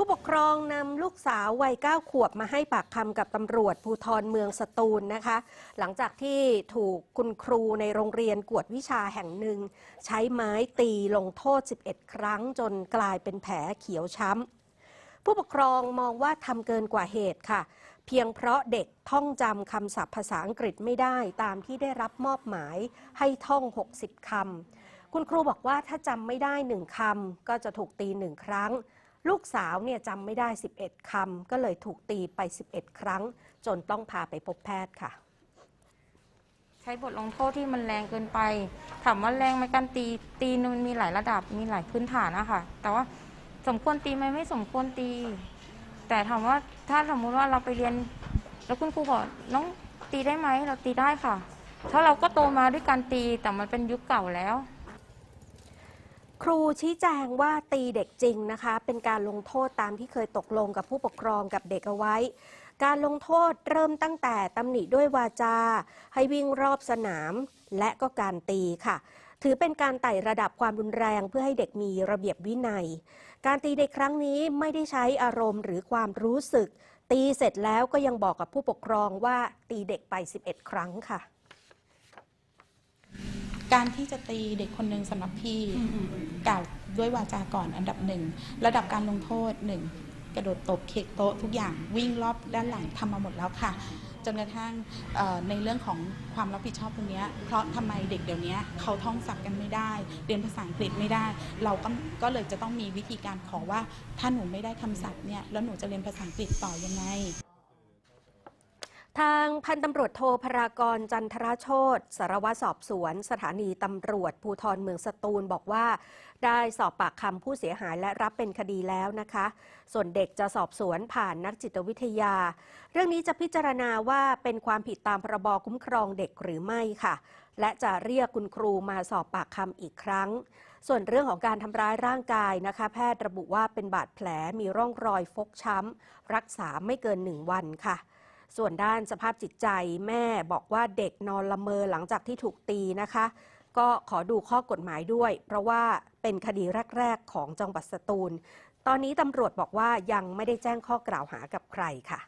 ผู้ปกครองนำลูกสาววัย 9 ขวบมาให้ปากคำกับตำรวจภูธรเมืองสตูลนะคะ หลังจากที่ถูกคุณครูในโรงเรียนกวดวิชาแห่งหนึ่ง ใช้ไม้ตีลงโทษ 11 ครั้งจนกลายเป็นแผลเขียวช้ำ ผู้ปกครองมองว่าทำเกินกว่าเหตุค่ะ เพียงเพราะเด็กท่องจำคำศัพท์ภาษาอังกฤษไม่ได้ตามที่ได้รับมอบหมายให้ท่อง 60คำคุณครูบอกว่าถ้าจำไม่ได้หนึ่งคำก็จะถูกตีหนึ่งครั้ง ลูกสาวเนี่ยจำไม่ได้ 11 คำ ก็เลยถูกตีไป 11 ครั้ง จนต้องพาไปพบแพทย์ค่ะ ใช้บทลงโทษที่มันแรงเกินไป ถามว่าแรงไหมการตี ตีนมันมีหลายระดับ มีหลายพื้นฐานนะคะ แต่ว่าสมควรตีไหมไม่สมควรตี แต่ถามว่าถ้าสมมุติว่าเราไปเรียน แล้วคุณครูบอกน้องตีได้ไหม เราตีได้ค่ะ ถ้าเราก็โตมาด้วยการตี แต่มันเป็นยุคเก่าแล้ว ครูชี้แจงว่าตีเด็กจริงนะคะ เป็นการลงโทษตามที่เคยตกลงกับผู้ปกครองกับเด็กเอาไว้ การลงโทษเริ่มตั้งแต่ตำหนิด้วยวาจา ให้วิ่งรอบสนามและก็การตีค่ะ ถือเป็นการไต่ระดับความรุนแรงเพื่อให้เด็กมีระเบียบวินัย การตีในครั้งนี้ไม่ได้ใช้อารมณ์หรือความรู้สึก ตีเสร็จแล้วก็ยังบอกกับผู้ปกครองว่าตีเด็กไป 11 ครั้งค่ะ การที่จะตีเด็กคนหนึ่งสำหรับพี่กล่าวด้วยวาจาก่อนอันดับหนึ่งระดับการลงโทษหนึ่งกระโดดตบเขกโต๊ะทุกอย่างวิ่งรอบด้านหลังทำมาหมดแล้วค่ะ จนกระทั่งเอ่อในเรื่องของความรับผิดชอบตรงเนี้ยเพราะทำไมเด็กเดี๋ยวนี้เขาท่องศัพท์กันไม่ได้ เรียนภาษาอังกฤษไม่ได้ เราก็ก็เลยจะต้องมีวิธีการขอว่า ถ้าหนูไม่ได้คำศัพท์เนี่ยแล้วหนูจะเรียนภาษาอังกฤษต่อยังไง ทางพันตำรวจโทพรากรจันทรโชตสารวัตรสอบสวน สถานีตำรวจภูธรเมืองสตูลบอกว่า ได้สอบปากคำผู้เสียหายและรับเป็นคดีแล้วนะคะ ส่วนเด็กจะสอบสวนผ่านนักจิตวิทยา เรื่องนี้จะพิจารณาว่าเป็นความผิดตามพรบคุ้มครองเด็กหรือไม่ค่ะ และจะเรียกคุณครูมาสอบปากคำอีกครั้ง ส่วนเรื่องของการทำร้ายร่างกายนะคะ แพทย์ระบุว่าเป็นบาดแผลมีร่องรอยฟกช้ำรักษาไม่เกินหนึ่งวันค่ะ ส่วนด้านสภาพจิตใจแม่บอกว่าเด็กนอนละเมอหลังจากที่ถูกตีนะคะ ก็ขอดูข้อกฎหมายด้วย เพราะว่าเป็นคดีแรก ๆ ของจังหวัดสตูล ตอนนี้ตำรวจบอกว่ายังไม่ได้แจ้งข้อกล่าวหากับใครค่ะ